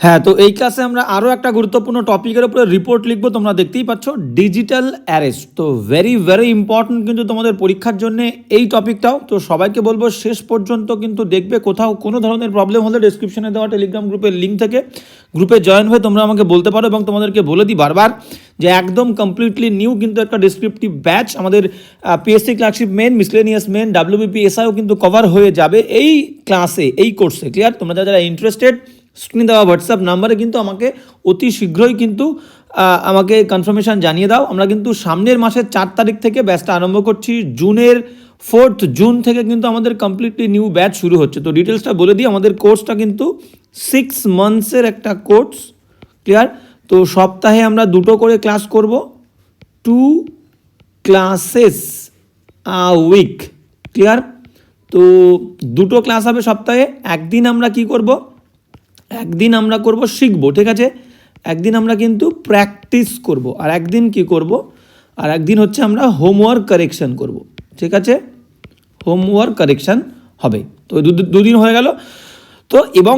হ্যাঁ তো এই ক্লাসে আমরা আরও একটা গুরুত্বপূর্ণ টপিকের উপরে রিপোর্ট লিখব, তোমরা দেখতেই পাচ্ছ ডিজিটাল অ্যারেস্ট তো ভেরি ভেরি ইম্পর্টেন্ট কিন্তু তোমাদের পরীক্ষার জন্য এই টপিকটাও তো সবাইকে বলব, শেষ পর্যন্ত কিন্তু দেখবে, কোথাও কোনো ধরনের প্রবলেম হলে ডিসক্রিপশনে দেওয়া টেলিগ্রাম গ্রুপের লিঙ্ক থেকে গ্রুপে জয়েন হয়ে তোমরা আমাকে বলতে পারো এবং তোমাদেরকে বলে দিই বারবার যে একদম কমপ্লিটলি নিউ কিন্তু একটা ডিসক্রিপটিভ ব্যাচ আমাদের PSC clerkship main miscellaneous main WBPSIO কিন্তু কভার হয়ে যাবে এই ক্লাসে এই কোর্সে ক্লিয়ার তোমরা যারা ইন্টারেস্টেড স্ক্রিনে দেওয়া হোয়াটসঅ্যাপ নাম্বারে কিন্তু আমাকে অতি শীঘ্রই কিন্তু আমাকে কনফার্মেশন জানিয়ে দাও। আমরা কিন্তু সামনের মাসের চার তারিখ থেকে ব্যাচটা আরম্ভ করছি। জুনের ফোর্থ জুন থেকে কিন্তু আমাদের কমপ্লিটলি নিউ ব্যাচ শুরু হচ্ছে। তো ডিটেলসটা বলে দিই, আমাদের কোর্সটা কিন্তু সিক্স মান্থসের একটা কোর্স ক্লিয়ার তো সপ্তাহে আমরা দুটো করে ক্লাস করব। Two classes a week clear তো দুটো ক্লাস হবে সপ্তাহে, একদিন আমরা কি করব? একদিন আমরা করব, শিখব, ঠিক আছে? একদিন আমরা কিন্তু প্র্যাকটিস করব। আর একদিন কি করব? আর একদিন হচ্ছে আমরা হোমওয়ার্ক কারেকশন করব। ঠিক আছে? হোমওয়ার্ক কারেকশান হবে। তো দুদিন হয়ে গেল। তো এবং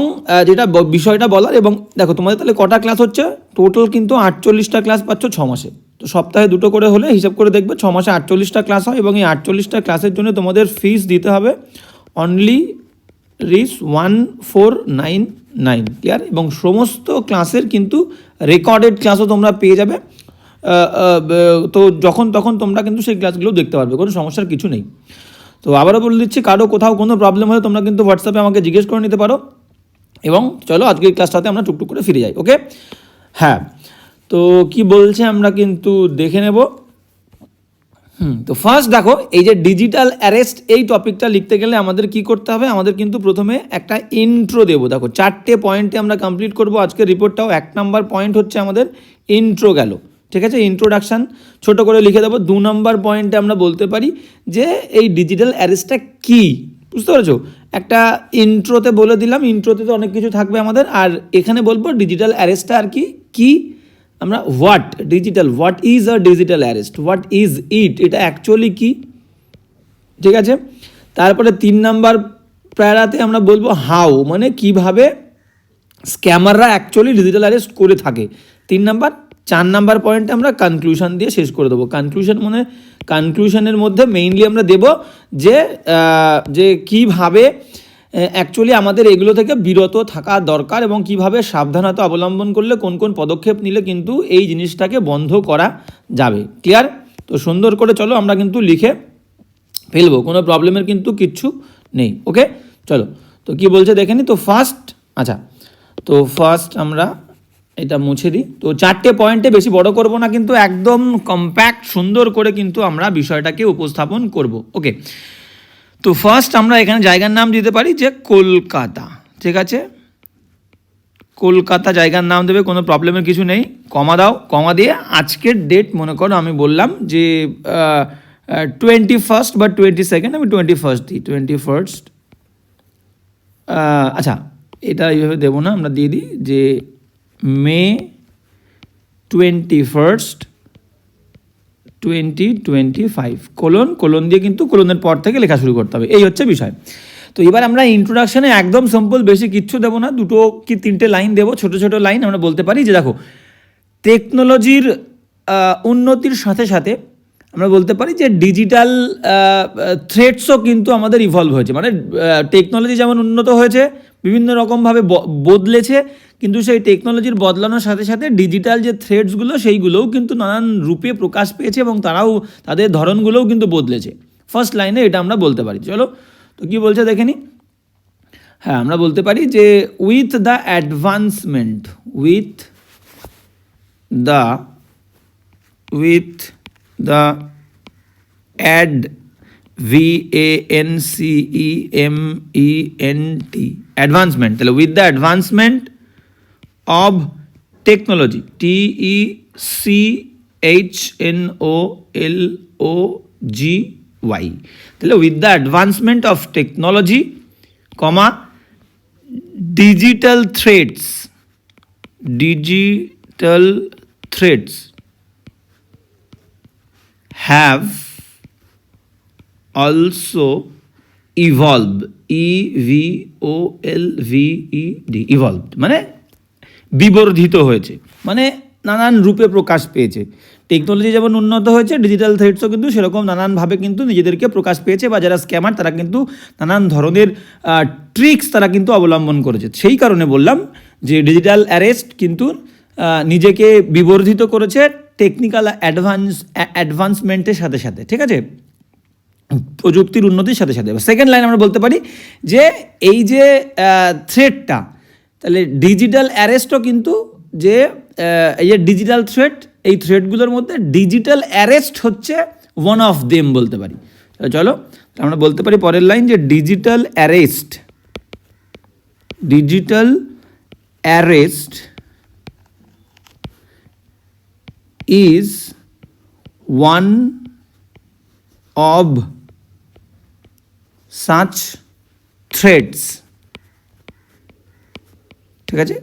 যেটা বিষয়টা বলার এবং দেখো, তোমাদের তাহলে কটা ক্লাস হচ্ছে? টোটাল কিন্তু আটচল্লিশটা ক্লাস পাচ্ছ ছ মাসে। তো সপ্তাহে দুটো করে হলে হিসাব করে দেখবে ছ মাসে আটচল্লিশটা ক্লাস হয় এবং এই আটচল্লিশটা ক্লাসের জন্য তোমাদের ফিস দিতে হবে অনলি রিস one four nine nine clear এবং সমস্ত ক্লাসের কিন্তু রেকর্ডেড ক্লাসও তোমরা পেয়ে যাবে। তো যখন তখন তোমরা কিন্তু সেই ক্লাসগুলো দেখতে পারবে, কোনো সমস্যার কিছু নেই। তো আবারও বলে দিচ্ছি, কারও কোথাও কোনো প্রবলেম হলে তোমরা কিন্তু হোয়াটসঅ্যাপে আমাকে জিজ্ঞেস করে নিতে পারো এবং চলো আজকের ক্লাসটাতে আমরা টুকটুক করে ফিরে যাই ওকে হ্যাঁ তো কি বলছে আমরা কিন্তু দেখে নেব। হুম, তো ফার্স্ট দেখো, এই যে ডিজিটাল অ্যারেস্ট এই টপিকটা লিখতে গেলে আমাদের কি করতে হবে? আমাদের কিন্তু প্রথমে একটা ইন্ট্রো দেবো। দেখো, চারটে পয়েন্টে আমরা কমপ্লিট করব। আজকের রিপোর্টটাও এক নাম্বার পয়েন্ট হচ্ছে আমাদের ইন্ট্রো গেল। ঠিক আছে? ইন্ট্রোডাকশান ছোট করে লিখে দেবো। দু নম্বর পয়েন্টে আমরা বলতে পারি যে এই ডিজিটাল অ্যারেস্টটা কী? বুঝতে পেরেছ? একটা ইন্ট্রোতে বলে দিলাম। ইন্ট্রোতে তো অনেক কিছু থাকবে আমাদের। আর এখানে বলব ডিজিটাল অ্যারেস্টটা আর কি? কী আমরা what digital what is a digital arrest what is it এটা অ্যাকচুয়ালি কি? ঠিক আছে? তারপরে তিন নাম্বার প্যারাতে আমরা বলব হাউ মানে কীভাবে স্ক্যামাররা অ্যাকচুয়ালি ডিজিটাল অ্যারেস্ট করে থাকে। তিন নাম্বার, চার নাম্বার পয়েন্টে আমরা কনক্লুশন দিয়ে শেষ করে দেবো। কনক্লুশন মানে কনক্লুশনের মধ্যে মেইনলি আমরা দেব যে যে কীভাবে অ্যাকচুয়ালি আমাদের এগুলো থেকে বিরত থাকা দরকার এবং কীভাবে সাবধানতা অবলম্বন করলে কোন কোন পদক্ষেপ নিলে কিন্তু এই জিনিসটাকে বন্ধ করা যাবে। ক্লিয়ার তো সুন্দর করে চলো আমরা কিন্তু লিখে ফেলব, কোনো প্রবলেমের কিন্তু কিচ্ছু নেই ওকে চলো, তো কি বলছে দেখে নি? তো ফার্স্ট আচ্ছা তো ফার্স্ট আমরা এটা মুছে দিই। তো চারটে পয়েন্টে বেশি বড় করব না, কিন্তু একদম কম্প্যাক্ট সুন্দর করে কিন্তু আমরা বিষয়টাকে উপস্থাপন করব ওকে তো ফার্স্ট আমরা এখানে জায়গার নাম দিতে পারি যে কলকাতা, ঠিক আছে? কলকাতা জায়গার নাম দেবে, কোনো প্রবলেমের কিছু নেই। কমা দাও, কমা দিয়ে আজকের ডেট মনে করো আমি বললাম যে টোয়েন্টি ফার্স্ট বা টোয়েন্টি সেকেন্ড আমি টোয়েন্টি ফার্স্ট দিই টোয়েন্টি ফার্স্ট আচ্ছা এটা এইভাবে দেবো না, আমরা দিয়ে দিই যে May twenty first twenty twenty five colon colon দিয়ে কিন্তু কোলনের পর থেকে লেখা শুরু করতে হবে। এই হচ্ছে বিষয়। তো এবার আমরা ইন্ট্রোডাকশনে একদম সিম্পল বেশি কিচ্ছু দেবো না, দুটো কি তিনটে লাইন দেবো, ছোট ছোট লাইন আমরা বলতে পারি যে দেখো টেকনোলজির উন্নতির সাথে সাথে আমরা বলতে পারি যে ডিজিটাল থ্রেটসও কিন্তু আমাদের ইভলভ হয়েছে। মানে টেকনোলজি যেমন উন্নত হয়েছে বিভিন্ন রকমভাবে বদলেছে, কিন্তু সেই টেকনোলজির বদলানোর সাথে সাথে ডিজিটাল যে থ্রেডসগুলো সেইগুলোও কিন্তু নানান রূপে প্রকাশ পেয়েছে এবং তারাও তাদের ধরনগুলোও কিন্তু বদলেছে। ফার্স্ট লাইনে এটা আমরা বলতে পারি। চলো, তো কী বলছে দেখে নি? হ্যাঁ আমরা বলতে পারি যে with the advancement with the with the add v a n c e m e n t advancement তাহলে with the advancement of technology t e c h n o l o g y তাহলে with the advancement of technology comma digital threats digital threads have also evolved e v o l v e d, evolved মানে বিবর্ধিত হয়েছে মানে নানান রূপে প্রকাশ পেয়েছে। Technology যেমন উন্নত হয়েছে ডিজিটাল থ্রেটসও কিন্তু সেরকম নানানভাবে কিন্তু নিজেদেরকে প্রকাশ পেয়েছে বা যারা স্ক্যামার তারা কিন্তু নানান ধরনের ট্রিক্স তারা কিন্তু অবলম্বন করেছে। সেই কারণে বললাম যে ডিজিটাল অ্যারেস্ট কিন্তু নিজেকে বিবর্ধিত করেছে টেকনিক্যাল অ্যাডভান্স অ্যাডভান্সমেন্টের সাথে সাথে, ঠিক আছে? প্রযুক্তির উন্নতির সাথে সাথে। সেকেন্ড লাইন আমরা বলতে পারি যে এই যে থ্রেডটা তাহলে ডিজিটাল অ্যারেস্টও কিন্তু যে এই যে ডিজিটাল থ্রেড এই থ্রেডগুলোর মধ্যে ডিজিটাল অ্যারেস্ট হচ্ছে ওয়ান অফ দেম বলতে পারি। চলো আমরা বলতে পারি পরের লাইন যে digital arrest digital arrest is one of such threats ঠিক আছে?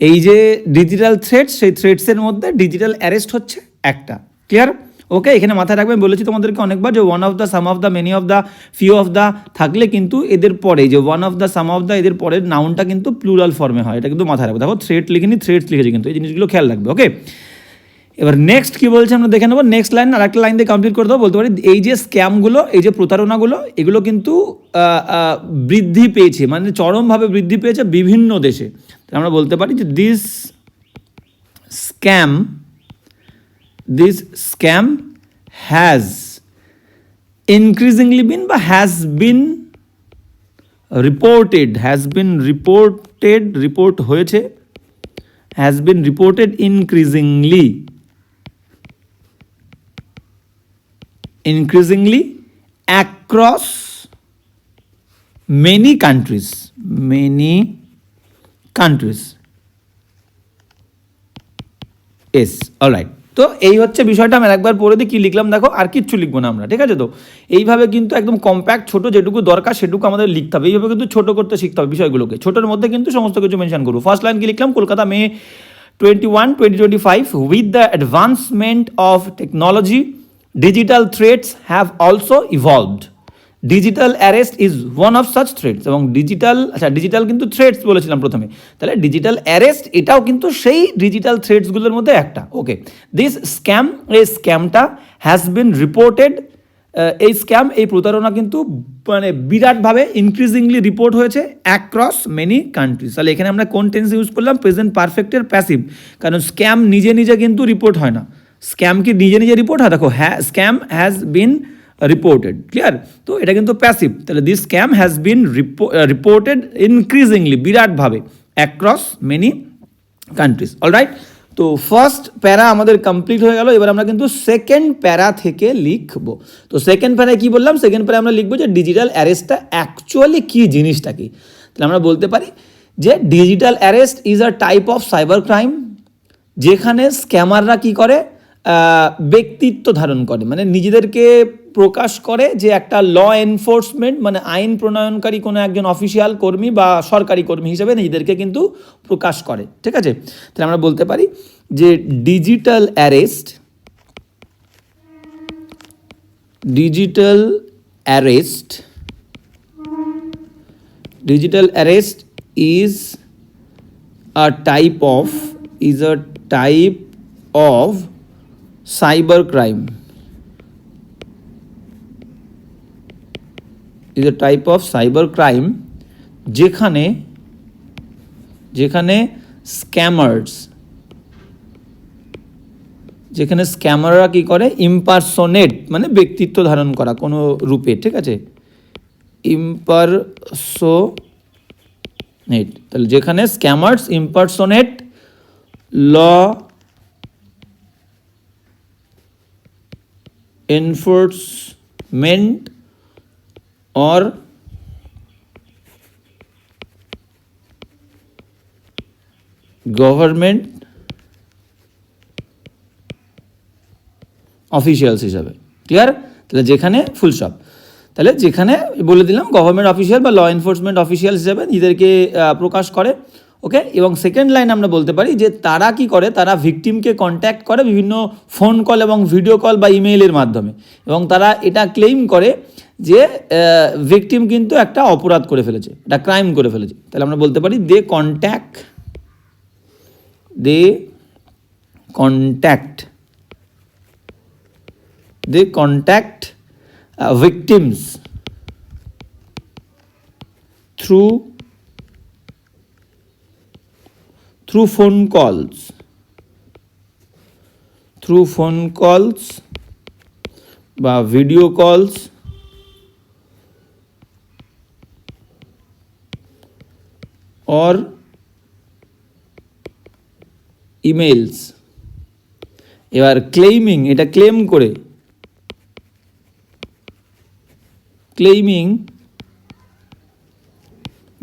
এই যে ডিজিটাল থ্রেডস সেই থ্রেডসের মধ্যে ডিজিটাল অ্যারেস্ট হচ্ছে একটা। ক্লিয়ার ওকে এখানে মাথায় রাখবেন, বলেছি তোমাদেরকে অনেকবার যে one of the some of the many of the few of the থাকলে কিন্তু এদের পরে, যে one of the some of the এদের পরের নাউনটা কিন্তু প্লুরাল ফর্মে হয়। এটা কিন্তু মাথায় রাখবে। দেখো থ্রেড লিখিনি থ্রেডস লিখেছি কিন্তু, এই জিনিসগুলো খেয়াল রাখবে ওকে এবার নেক্সট কি বলছে আমরা দেখে নেব। নেক্সট লাইন আর একটা লাইন দিয়ে কমপ্লিট করে দেবো। বলতে পারি, এই যে স্ক্যামগুলো এই যে প্রতারণাগুলো, এগুলো কিন্তু বৃদ্ধি পেয়েছে মানে চরমভাবে বৃদ্ধি পেয়েছে বিভিন্ন দেশে। আমরা বলতে পারি যে this scam this scam has increasingly been বা has been reported has been reported report হয়েছে has been reported increasingly increasingly across many countries many countries. এস অলরাইট তো এই হচ্ছে বিষয়টা, আমি একবার পড়ে দিই কী লিখলাম, দেখো, আর কিচ্ছু লিখব না আমরা, ঠিক আছে তো? এইভাবে কিন্তু একদম কম্প্যাক্ট ছোট যেটুকু দরকার, সেটুকু আমাদের লিখতে হবে। এইভাবে কিন্তু ছোট করতে শিখতে হবে বিষয়গুলোকে। ছোটোর মধ্যে কিন্তু সমস্ত কিছু মেনশন করব। ফার্স্ট লাইন কি লিখলাম? Kolkata May twenty one twenty twenty five with the advancement of technology digital threats have also evolved digital arrest is one of such threats এবং ডিজিটাল আচ্ছা ডিজিটাল কিন্তু থ্রেডস বলেছিলাম প্রথমে। তাহলে ডিজিটাল অ্যারেস্ট এটাও কিন্তু সেই ডিজিটাল থ্রেডসগুলোর মধ্যে একটা। ওকে দিস স্ক্যাম এই স্ক্যামটা হ্যাজ বিন রিপোর্টেড এই স্ক্যাম এই প্রতারণা কিন্তু মানে বিরাটভাবে ইনক্রিজিংলি রিপোর্ট হয়েছে অ্যাক্রস মেনি কান্ট্রিজ তাহলে এখানে আমরা কোন টেন্স ইউজ করলাম প্রেজেন্ট পারফেক্টের প্যাসিভ কারণ স্ক্যাম নিজে নিজে কিন্তু রিপোর্ট হয় না। স্ক্যাম কি নিজে নিজে রিপোর্ট হয়, দেখো হ্যাঁ scam has been reported clear তো এটা কিন্তু প্যাসিভ তাহলে this scam has been reported increasingly বিরাটভাবে across many countries alright তো ফার্স্ট প্যারা আমাদের কমপ্লিট হয়ে গেল, এবার আমরা কিন্তু সেকেন্ড প্যারা থেকে লিখব। তো সেকেন্ড প্যারায় কি বললাম? সেকেন্ড প্যারায় আমরা লিখব যে ডিজিটাল অ্যারেস্টটা অ্যাকচুয়ালি কী জিনিসটা কি? তাহলে আমরা বলতে পারি যে digital arrest is a type of cyber crime যেখানে স্ক্যামাররা কি করে? ব্যক্তিত্ব ধারণ করে। মানে নিজেদেরকে প্রকাশ করে যে একটা ল এনফোর্সমেন্ট মানে আইন প্রণয়নকারী কোনো একজন অফিসিয়াল কর্মী বা সরকারি কর্মী হিসেবে নিজেদেরকে কিন্তু প্রকাশ করে। ঠিক আছে? তাহলে আমরা বলতে পারি যে digital arrest digital arrest digital arrest is a type of is a type of cyber crime is a type of cyber crime যেখানে যেখানে স্ক্যামার্স যেখানে স্ক্যামাররা কি করে? ইম্পারসোনেট মানে ব্যক্তিত্ব ধারণ করা কোনো রূপে, ঠিক আছে? ইম্পারসোনেট তাহলে যেখানে scammers impersonate law enforcement or government officials হিসাবে। ক্লিয়ার তাহলে যেখানে ফুল স্টপ তাহলে যেখানে বলে দিলাম গভর্নমেন্ট অফিসিয়াল বা ল এনফোর্সমেন্ট অফিসিয়াল হিসেবে নিজেদেরকে প্রকাশ করে। ওকে এবং সেকেন্ড লাইন আমরা বলতে পারি যে তারা কি করে? তারা ভিকটিমকে কন্ট্যাক্ট করে বিভিন্ন ফোন কল এবং ভিডিও কল বা ইমেইলের মাধ্যমে। এবং তারা এটা ক্লেইম করে যে ভিকটিম কিন্তু একটা অপরাধ করে ফেলেছে একটা ক্রাইম করে ফেলেছে। তাহলে আমরা বলতে পারি they contact they contact they contact uh, victims through through phone calls. Through phone calls. বা ভিডিও কলস or ইমেলস এবার ক্লেইমিং এটা ক্লেম করে। ক্লেইমিং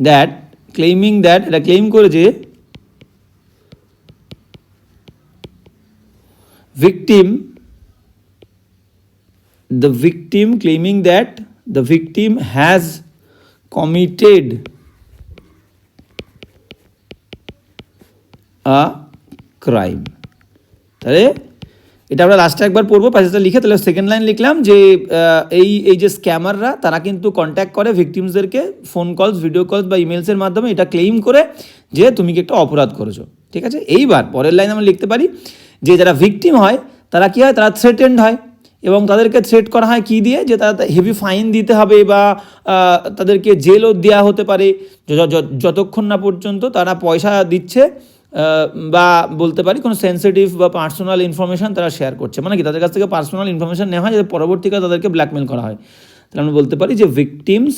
দ্যাট ক্লেইমিং দ্যাট এটা ক্লেইম করেছে victim, the victim claiming that the victim has committed a crime. তাহলে এটা আমরা লাস্টে একবার পড়ব প্যাসেজটা লিখে তাহলে সেকেন্ড লাইন লিখলাম যে এই এই যে স্ক্যামাররা তারা কিন্তু কন্ট্যাক্ট করে ভিকটিমসদেরকে ফোন কলস ভিডিও কলস বা ইমেলসের মাধ্যমে এটা ক্লেইম করে যে তুমি কি একটা অপরাধ করেছ। ঠিক আছে? এইবার পরের লাইন আমরা লিখতে পারি যে যারা ভিকটিম হয়, তারা কি হয়? তারা থ্রেটেন্ড হয়। এবং তাদেরকে থ্রেট করা হয় কি দিয়ে? যে তারা হেভি ফাইন দিতে হবে বা তাদেরকে জেলও দেওয়া হতে পারে। যতক্ষণ না পর্যন্ত তারা পয়সা দিচ্ছে বা বলতে পারি কোনো সেন্সিটিভ বা পার্সোনাল ইনফরমেশন তারা শেয়ার করছে। মানে কি? তাদের কাছ থেকে পার্সোনাল ইনফরমেশন নেওয়া হয় যাতে পরবর্তীকালে তাদেরকে ব্ল্যাকমেল করা হয়। তাহলে আমরা বলতে পারি যে victims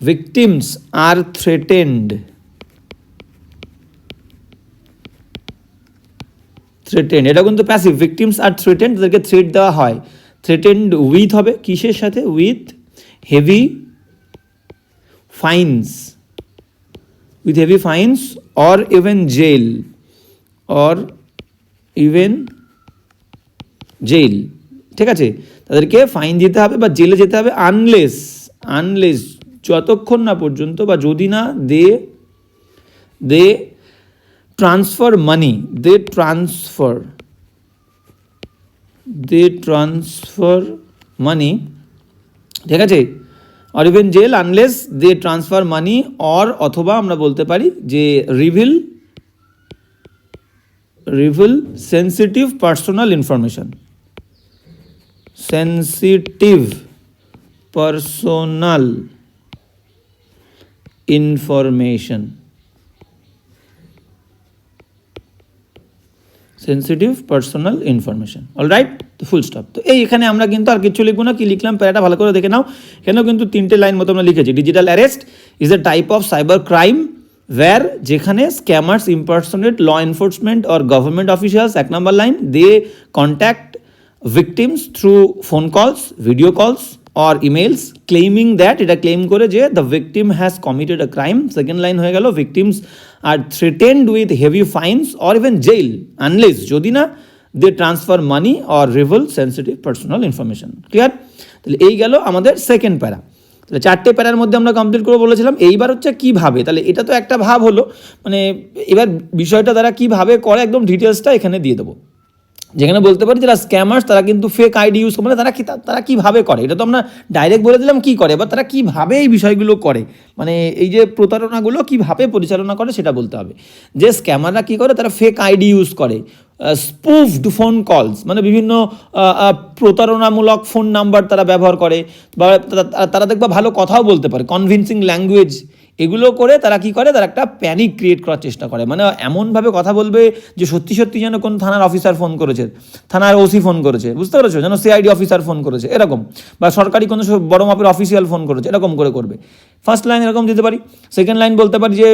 victims are threatened threatened এটা কিন্তু প্যাসিভ ভিকটিমস আর থ্রেটেন্ড তাদেরকে থ্রেট দেওয়া হয়। থ্রেটেন্ড উইথ হবে কিসের সাথে? With heavy fines with heavy fines or even jail or even jail ঠিক আছে? তাদেরকে ফাইন দিতে হবে বা জেলে যেতে হবে আনলেস আনলেস যতক্ষণ না পর্যন্ত বা যদি না they they transfer money they transfer they transfer money ঠিক আছে? Or even jail unless they transfer money or অথবা আমরা বলতে পারি যে reveal reveal sensitive personal information sensitive personal information sensitive personal information all right তো ফুল স্টপ তো এই এখানে আমরা কিন্তু আর কিছু লিখব না। কি লিখলাম? প্যারাটা ভালো করে দেখে নাও। এখানেও কিন্তু তিনটে লাইন মতো আমরা লিখেছি। Digital arrest is a type of cyber crime where যেখানে scammers impersonate law enforcement or government officials এক নম্বর line they contact victims through phone calls, video calls, or emails claiming that এটা ক্লেম করে যে the victim has committed a crime second line হয়ে গেল victims are threatened with heavy fines or even jail unless যদি না they transfer money or reveal sensitive personal information clear তাহলে এই গেল আমাদের সেকেন্ড প্যারা তাহলে চারটে প্যারার মধ্যে আমরা কমপ্লিট করে বলেছিলাম এইবার হচ্ছে কীভাবে তাহলে এটা তো একটা ভাব হলো মানে এবার বিষয়টা তারা কীভাবে করে একদম ডিটেলসটা এখানে দিয়ে দেবো যেখানে বলতে পারি যারা স্ক্যামার্স তারা কিন্তু ফেক আইডি ইউজ করে তারা তারা কীভাবে করে? এটা তো আমরা ডাইরেক্ট বলে দিলাম কী করে বা তারা কীভাবে এই বিষয়গুলো করে? মানে এই যে প্রতারণাগুলো কীভাবে পরিচালনা করে সেটা বলতে হবে। যে স্ক্যামাররা কী করে? তারা ফেক আইডি ইউজ করে। স্পুফড ফোন কলস মানে বিভিন্ন প্রতারণামূলক ফোন নাম্বার তারা ব্যবহার করে। বা তারা দেখবা ভালো কথাও বলতে পারে। কনভিনসিং ল্যাঙ্গুয়েজ এগুলো করে তারা কি করে? তারা একটা প্যানিক ক্রিয়েট করার চেষ্টা করে। মানে এমনভাবে কথা বলবে যে সত্যি সত্যি যেন কোন থানার অফিসার ফোন করেছে, থানার ওসি ফোন করেছে। বুঝতে পেরেছ? যেন সিআইডি অফিসার ফোন করেছে। এরকম। বা সরকারি কোনো বড় মাপের অফিসিয়াল ফোন করেছে। এরকম করে করবে। ফার্স্ট লাইন এরকম দিতে পারি। সেকেন্ড লাইন বলতে পারি যে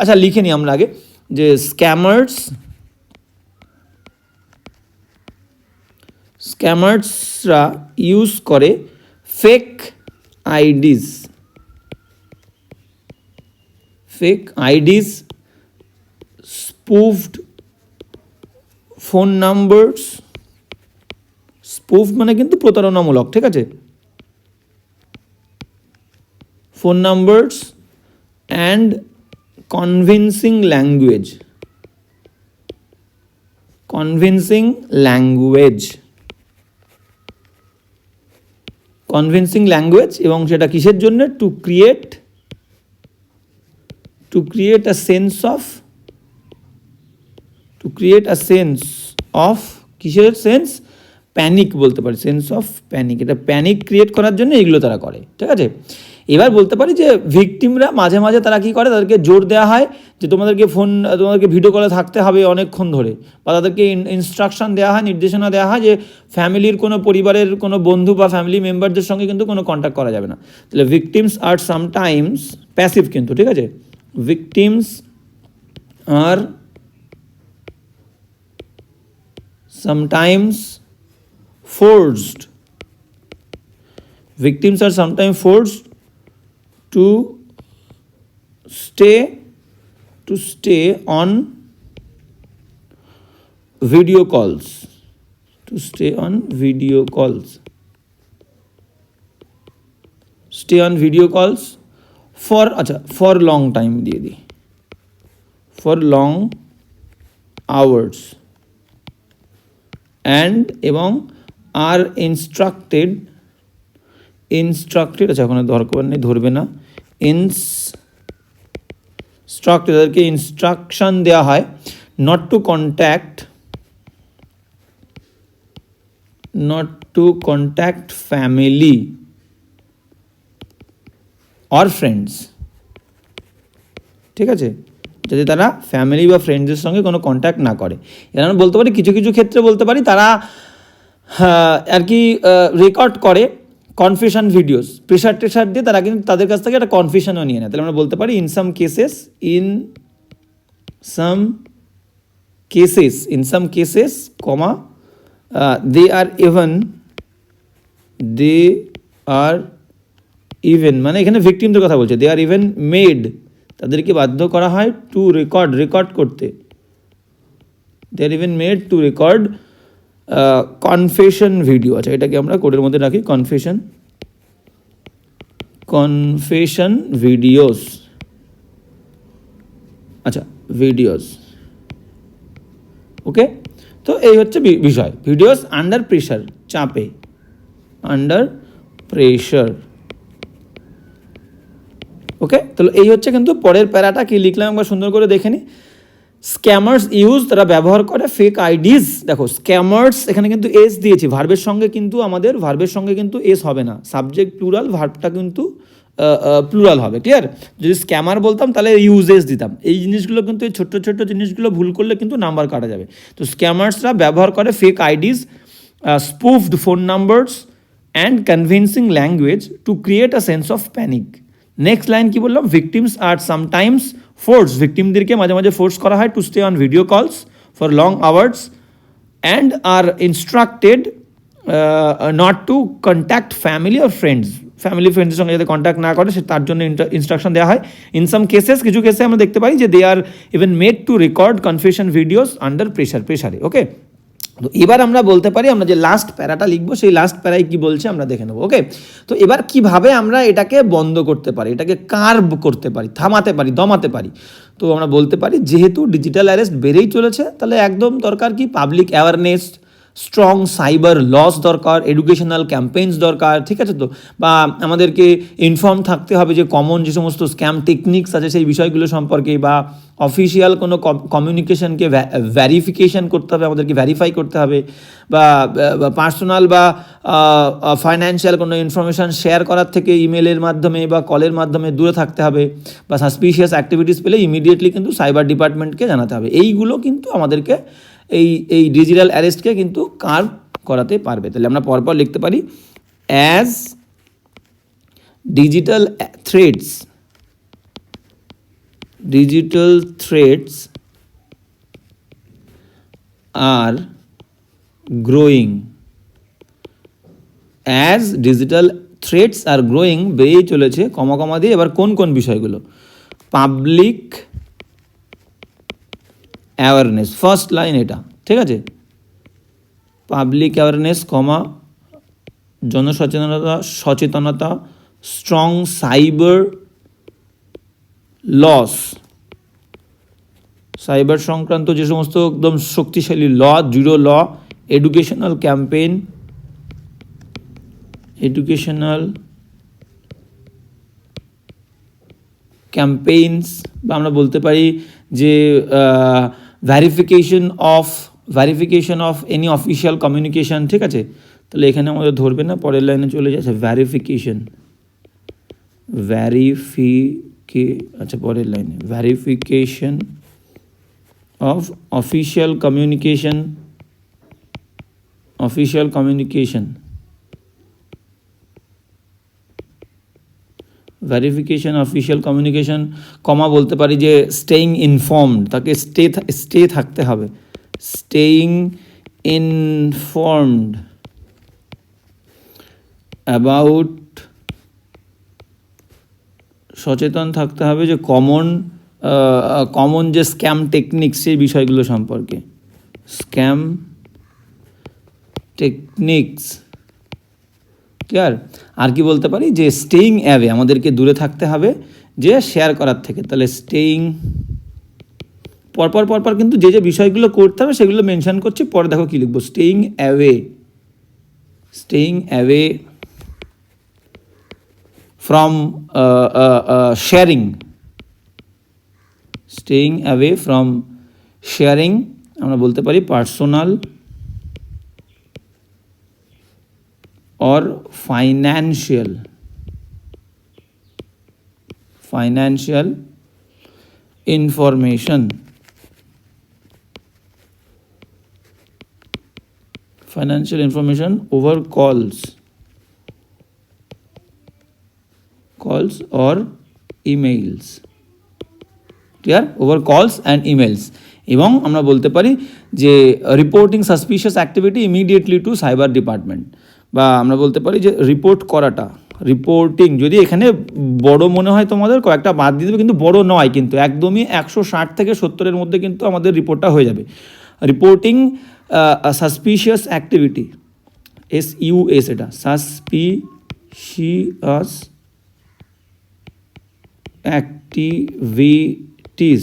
আচ্ছা লিখে নিই আমরা আগে। যে স্ক্যামার্স স্ক্যামার্সরা ইউজ করে fake IDs fake IDs spoofed phone numbers spoof মানে কিন্তু প্রতারণামূলক, ঠিক আছে? Phone numbers and convincing language convincing language convincing language এবং সেটা কিসের জন্য? To create to create a sense of to create a sense of কিসের সেন্স প্যানিক বলতে পারি সেন্স অফ প্যানিক এটা প্যানিক ক্রিয়েট করার জন্য এগুলো তারা করে, ঠিক আছে? এবার বলতে পারি যে ভিকটিমরা মাঝে মাঝে তারা কী করে? তাদেরকে জোর দেওয়া হয় যে তোমাদেরকে ফোন তোমাদেরকে ভিডিও কলে থাকতে হবে অনেকক্ষণ ধরে বা তাদেরকে ইনস্ট্রাকশন দেওয়া হয়, নির্দেশনা দেওয়া হয় যে ফ্যামিলির কোনো পরিবারের কোনো বন্ধু বা ফ্যামিলি মেম্বারদের সঙ্গে কিন্তু কোনো কন্ট্যাক্ট করা যাবে না। তাহলে ভিকটিমস আর সামটাইমস প্যাসিভ কিন্তু, ঠিক আছে? victims are sometimes forced. Victims are sometimes forced to stay to stay on video calls to stay on video calls. Stay on video calls. For আচ্ছা for long time দিয়ে দিই for long hours and এবং আর instructed instructed আচ্ছা ওখানে দরকার নেই ধরবে না ইনস্ট্রাক্ট তাদেরকে ইনস্ট্রাকশন দেওয়া হয় not to contact not to contact family or friends ঠিক আছে? যদি তারা ফ্যামিলি বা ফ্রেন্ডসের সঙ্গে কোনো কন্ট্যাক্ট না করে। এর আমি বলতে পারি কিছু কিছু ক্ষেত্রে বলতে পারি তারা আর কি রেকর্ড করে কনফিউশন ভিডিওস প্রেশার টেশার দিয়ে তারা কিন্তু তাদের কাছ থেকে একটা কনফিউশনও নিয়ে নেয়। তাহলে আমরা বলতে পারি in some cases in some cases in some cases comma they are even they are even মানে এখানে ভিকটিমদের কথা বলছে দে আর ইভেন মেড তাদেরকে বাধ্য করা হয় টু রেকর্ড রেকর্ড করতে। They are even made to record confession video আচ্ছা এটাকে আমরা কোডের মধ্যে রাখি কনফেশন কনফেশন ভিডিওস আচ্ছা ভিডিওস ওকে তো এই হচ্ছে বিষয়। ভিডিওস আন্ডার প্রেশার চাপে। আন্ডার প্রেশার ওকে তাহলে এই হচ্ছে কিন্তু পরের প্যারাটা কি লিখলাম একবার সুন্দর করে দেখে নি। স্ক্যামার্স ইউজ তারা ব্যবহার করে ফেক আইডিজ দেখো স্ক্যামার্স এখানে কিন্তু এস দিয়েছি। ভার্বের সঙ্গে কিন্তু আমাদের ভার্বের সঙ্গে কিন্তু এস হবে না। সাবজেক্ট প্লুরাল ভার্বটা কিন্তু প্লুরাল হবে ক্লিয়ার যদি স্ক্যামার বলতাম, তাহলে ইউজেস দিতাম। এই জিনিসগুলো কিন্তু, এই ছোট্ট ছোট্ট জিনিসগুলো ভুল করলে কিন্তু নাম্বার কাটা যাবে। তো স্ক্যামার্সরা ব্যবহার করে fake IDs spoofed phone numbers and convincing language to create a sense of panic next line কি বললাম ভিকটিমস আর সামটাইমস ফোর্স ভিকটিমদেরকে মাঝে মাঝে ফোর্স করা হয় to stay on video calls for long hours and are instructed not to contact family or friends family ফ্রেন্ডসের সঙ্গে যাতে contact না করে সে তার জন্য ইনস্ট্রাকশন দেওয়া হয় ইন সাম কেসেস কিছু কেসে আমরা দেখতে পাই যে they are even made to record confession videos under pressure প্রেশারে ওকে তো এবার আমরা বলতে পারি, আমরা যে লাস্ট প্যারাটা লিখব, সেই লাস্ট প্যারায় কি বলছে আমরা দেখে নেব ওকে তো এবার কীভাবে আমরা এটাকে বন্ধ করতে পারি, এটাকে কার্ভ করতে পারি, থামাতে পারি, দমাতে পারি? তো আমরা বলতে পারি, যেহেতু ডিজিটাল অ্যারেস্ট বেড়েই চলেছে, তাহলে একদম দরকার কি public awareness strong cyber laws দরকার এডুকেশনাল ক্যাম্পেইনস দরকার, ঠিক আছে তো? বা আমাদেরকে ইনফর্ম থাকতে হবে যে কমন যে সমস্ত স্ক্যাম টেকনিক্স আছে সেই বিষয়গুলো সম্পর্কে বা অফিসিয়াল কোনো কমিউনিকেশনকে ভ্যারিফিকেশন করতে হবে, আমাদেরকে ভ্যারিফাই করতে হবে বা পার্সোনাল বা ফাইন্যান্সিয়াল কোনো ইনফরমেশান শেয়ার করার থেকে ইমেলের মাধ্যমে বা কলের মাধ্যমে দূরে থাকতে হবে বা সাসপিশিয়াস অ্যাক্টিভিটিস পেলে ইমিডিয়েটলি কিন্তু সাইবার ডিপার্টমেন্টকে জানাতে হবে। এইগুলো কিন্তু আমাদেরকে এই এই ডিজিটাল অ্যারেস্টকে কিন্তু কার্ভ করাতে পারবে। তাহলে আমরা পরপর লিখতে পারি as digital threats digital threats are growing as digital threats are growing বেড়েই চলেছে কমা কমা দিয়ে। এবার কোন কোন বিষয়গুলো? পাবলিক অ্যাওয়ারনেস ফার্স্ট লাইন এটা, ঠিক আছে? পাবলিক অ্যাওয়ারনেস কমা জনসচেতনতা, সচেতনতা স্ট্রং সাইবার লস সাইবার সংক্রান্ত যে সমস্ত একদম শক্তিশালী law zero law educational campaign educational campaigns বা আমরা বলতে পারি যে verification of verification of any official communication ঠিক আছে? তাহলে এখানে আমাদের ধরবে না, পরের লাইনে চলে যাচ্ছে ভ্যারিফিকেশন ভ্যারিফিকে আচ্ছা পরের লাইনে। Verification of official communication official communication verification official communication comma বলতে পারি যে স্টেইং ইনফর্মড তাকে স্টে স্টে থাকতে হবে। স্টেইং ইনফর্মড অ্যাবাউট সচেতন থাকতে হবে যে কমন কমন যে স্ক্যাম টেকনিক্স সেই বিষয়গুলো সম্পর্কে। স্ক্যাম টেকনিক্স ক্লিয়ার আর কি বলতে পারি? যে স্টেইং অ্যাওয়ে আমাদেরকে দূরে থাকতে হবে, যে শেয়ার করার থেকে। তাহলে স্টেইং পরপর পরপর কিন্তু যে যে বিষয়গুলো করতে হবে, সেগুলো মেনশন করছি, পরে দেখো কী লিখব। Staying away staying away from sharing staying away from sharing আমরা বলতে পারি personal or financial financial information financial information over calls calls or emails clear over calls and emails এবং আমরা বলতে পারি যে reporting suspicious activity immediately to cyber department বা আমরা বলতে পারি যে রিপোর্ট করাটা রিপোর্টিং যদি এখানে বড় মনে হয় তোমাদের, কয়েকটা বাদ দিয়ে দেবে, কিন্তু বড় নয় কিন্তু, একদমই একশো ষাট থেকে সত্তরের মধ্যে কিন্তু আমাদের রিপোর্টটা হয়ে যাবে। Reporting suspicious activity S U S এটা suspicious activities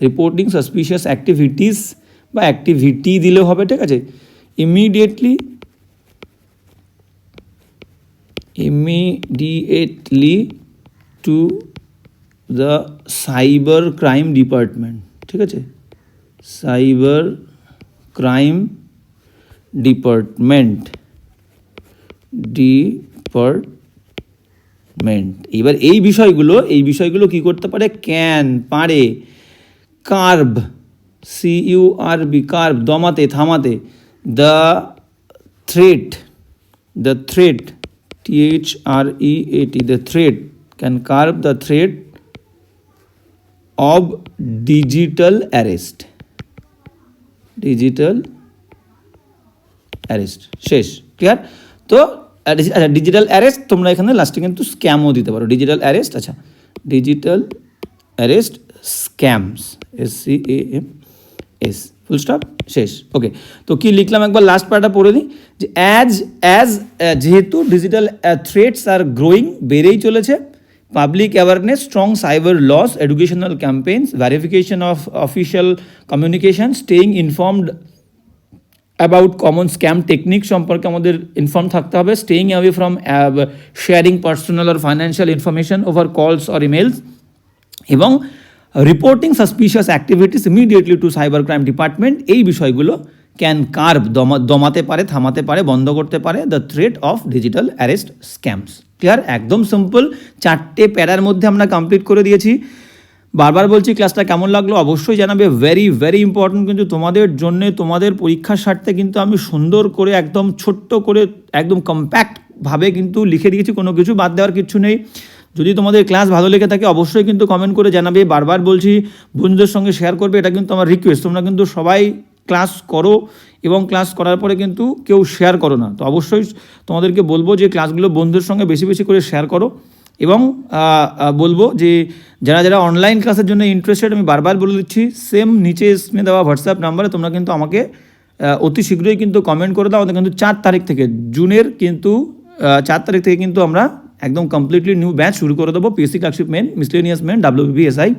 reporting suspicious activities বা অ্যাক্টিভিটি দিলেও হবে, ঠিক আছে? Immediately immediately to the cyber crime department ঠিক আছে? সাইবার ক্রাইম ডিপার্টমেন্ট ডিপার্টমেন্ট এবার এই বিষয়গুলো এই বিষয়গুলো কি করতে পারে? ক্যান পারে। Curb C U R B curb দমাতে, থামাতে। The threat the threat T H R E the threat can curb the threat of digital arrest. Digital arrest. শেষ ক্লিয়ার তো আচ্ছা ডিজিটাল অ্যারেস্ট তোমরা এখানে লাস্টে কিন্তু স্ক্যামও দিতে পারো ডিজিটাল অ্যারেস্ট আচ্ছা digital arrest scams S C A M S full stop শেষ ওকে তো কি লিখলাম একবার লাস্ট পার্টটা পড়ে দিই যে অ্যাজ অ্যাজ যেহেতু ডিজিটাল থ্রেটস আর গ্রোয়িং বেড়েই চলেছে public awareness strong cyber laws educational campaigns verification of official communication staying informed about common scam technique সম্পর্কে আমাদের ইনফর্ম থাকতে হবে staying away from sharing personal R financial information over calls or emails এবং reporting suspicious activities immediately to cyber crime department এই বিষয়গুলো can curve দমা, দমাতে পারে, থামাতে পারে, বন্ধ করতে পারে the threat of digital arrest scams clear একদম সিম্পল চারটে প্যারার মধ্যে আমরা কমপ্লিট করে দিয়েছি। বারবার বলছি ক্লাসটা কেমন লাগল? অবশ্যই জানাবে। ভেরি ভেরি ইম্পর্টেন্ট কিন্তু তোমাদের জন্য, তোমাদের পরীক্ষার স্বার্থে কিন্তু আমি সুন্দর করে একদম ছোট্ট করে, একদম কম্প্যাক্টভাবে কিন্তু লিখে দিয়েছি। কোনো কিছু বাদ দেওয়ার কিছু নেই। যদি তোমাদের ক্লাস ভালো লেগে থাকে, অবশ্যই কিন্তু কমেন্ট করে জানাবে। বারবার বলছি, বন্ধুদের সঙ্গে শেয়ার করবে, এটা কিন্তু আমার রিকোয়েস্ট তোমরা কিন্তু সবাই ক্লাস করো এবং ক্লাস করার পরে কিন্তু কেউ শেয়ার করো না। তো অবশ্যই তোমাদেরকে বলব যে ক্লাসগুলো বন্ধুদের সঙ্গে বেশি বেশি করে শেয়ার করো এবং বলব যে, যারা যারা অনলাইন ক্লাসের জন্য ইন্টারেস্টেড আমি বারবার বলে দিচ্ছি সেম নিচে স্ক্রিনে দেওয়া হোয়াটসঅ্যাপ নাম্বারে তোমরা কিন্তু আমাকে অতি শীঘ্রই কিন্তু কমেন্ট করে দাও। আমাদের কিন্তু চার তারিখ থেকে, জুনের কিন্তু চার তারিখ থেকে কিন্তু আমরা একদম কমপ্লিটলি নিউ ব্যাচ শুরু করে দেবো। PSC clerkship main miscellaneous main WBSI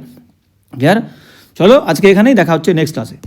clear চলো, আজকে এখানেই দেখা হচ্ছে নেক্সট ক্লাসে